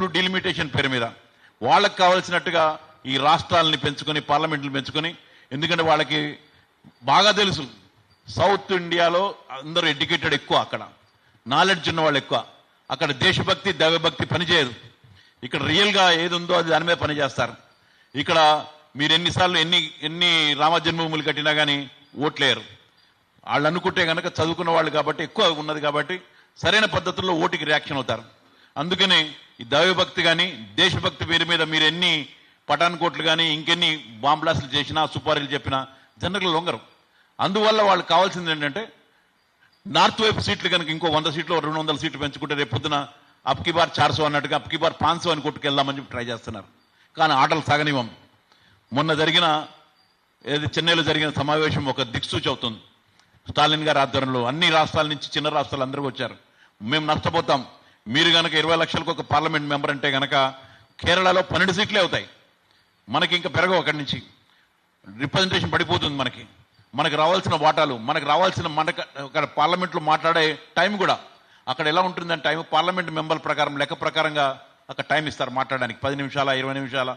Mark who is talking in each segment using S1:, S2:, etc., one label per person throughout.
S1: ఇప్పుడు డిలిమిటేషన్ పేరు మీద. వాళ్ళకి కావాల్సినట్టుగా ఈ రాష్ట్రాలని పెంచుకొని పార్లమెంట్లు పెంచుకొని ఎందుకంటే వాళ్ళకి బాగా తెలుసు సౌత్ ఇండియాలో అందరూ ఎడ్యుకేటెడ్ ఎక్కువ అక్కడ. నాలెడ్జ్ ఉన్న వాళ్ళు ఎక్కువ. అక్కడ దేశభక్తి దైవభక్తి పనిచేయదు. ఇక్కడ రియల్గా ఏది ఉందో అది దాని మీద పనిచేస్తారు. ఇక్కడ మీరు ఎన్నిసార్లు ఎన్ని ఎన్ని రామ జన్మభూములు కట్టినా కానీ ఓట్లేరు వాళ్ళు అనుకుంటే కనుక చదువుకున్న వాళ్ళు కాబట్టి ఎక్కువ ఉన్నది కాబట్టి సరైన పద్ధతుల్లో ఓటుకి రియాక్షన్ అవుతారు. అందుకనే ఈ దైవభక్తి కానీ దేశభక్తి పేరు మీద మీరు ఎన్ని పటాన్కోట్లు కానీ ఇంకెన్ని బాంబ్లాస్టులు చేసినా సుపారీలు చెప్పినా జనరల్ లొంగరు. అందువల్ల వాళ్ళు కావాల్సింది ఏంటంటే నార్త్ వైపు సీట్లు కనుక ఇంకో వంద సీట్లు రెండు వందల సీట్లు పెంచుకుంటే రేపు పొద్దున అప్కి బార్ చార్సో అన్నట్టుగా అప్కి బార్ పాన్సో అని కొట్టుకెళ్దామని చెప్పి ట్రై చేస్తున్నారు. కానీ ఆటలు సాగనివ్వం. మొన్న జరిగిన ఏది చెన్నైలో జరిగిన సమావేశం ఒక దిక్సూచి అవుతుంది. స్టాలిన్ గారి ఆధ్వర్యంలో అన్ని రాష్ట్రాల నుంచి చిన్న రాష్ట్రాలు అందరూ వచ్చారు. మేము నష్టపోతాం. మీరు గనక ఇరవై లక్షలకు ఒక పార్లమెంట్ మెంబర్ అంటే గనక కేరళలో పన్నెండు సీట్లే అవుతాయి. మనకి ఇంకా పెరగవు అక్కడి నుంచి. రిప్రజెంటేషన్ పడిపోతుంది మనకి. మనకు రావాల్సిన వాటాలు మనకు రావాల్సిన మనకు అక్కడ పార్లమెంట్లో మాట్లాడే టైం కూడా. అక్కడ ఎలా ఉంటుందంటే టైం పార్లమెంట్ మెంబర్ ప్రకారం లెక్క ప్రకారంగా అక్కడ టైం ఇస్తారు మాట్లాడడానికి. పది నిమిషాల ఇరవై నిమిషాల?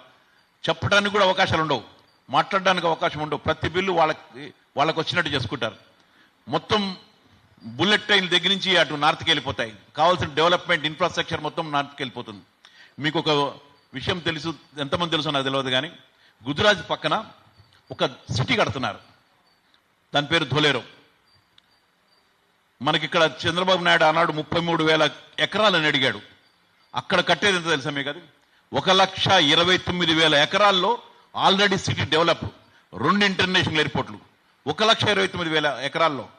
S1: చెప్పడానికి కూడా అవకాశాలు ఉండవు. మాట్లాడడానికి అవకాశం ఉండవు. ప్రతి బిల్లు వాళ్ళకి వాళ్ళకి వచ్చినట్టు చేసుకుంటారు. మొత్తం బుల్లెట్ ట్రైన్ దగ్గర నుంచి అటు నార్త్కి వెళ్ళిపోతాయి. కావాల్సిన డెవలప్మెంట్ ఇన్ఫ్రాస్ట్రక్చర్ మొత్తం నార్త్కి వెళ్ళిపోతుంది. మీకు ఒక విషయం తెలుసు ఎంతమంది తెలుసు నాకు తెలియదు కానీ గుజరాత్ పక్కన ఒక సిటీ కడుతున్నారు. దాని పేరు ధోలేరో. మనకి ఇక్కడ చంద్రబాబు నాయుడు ఆనాడు ముప్పై మూడు వేల ఎకరాలని అడిగాడు. అక్కడ కట్టేది ఎంత తెలుసా మీకు అది? ఒక లక్ష ఇరవై తొమ్మిది వేల ఎకరాల్లో ఆల్రెడీ సిటీ డెవలప్. రెండు ఇంటర్నేషనల్ ఎయిర్పోర్ట్లు. ఒక లక్ష ఇరవై తొమ్మిది వేల ఎకరాల్లో.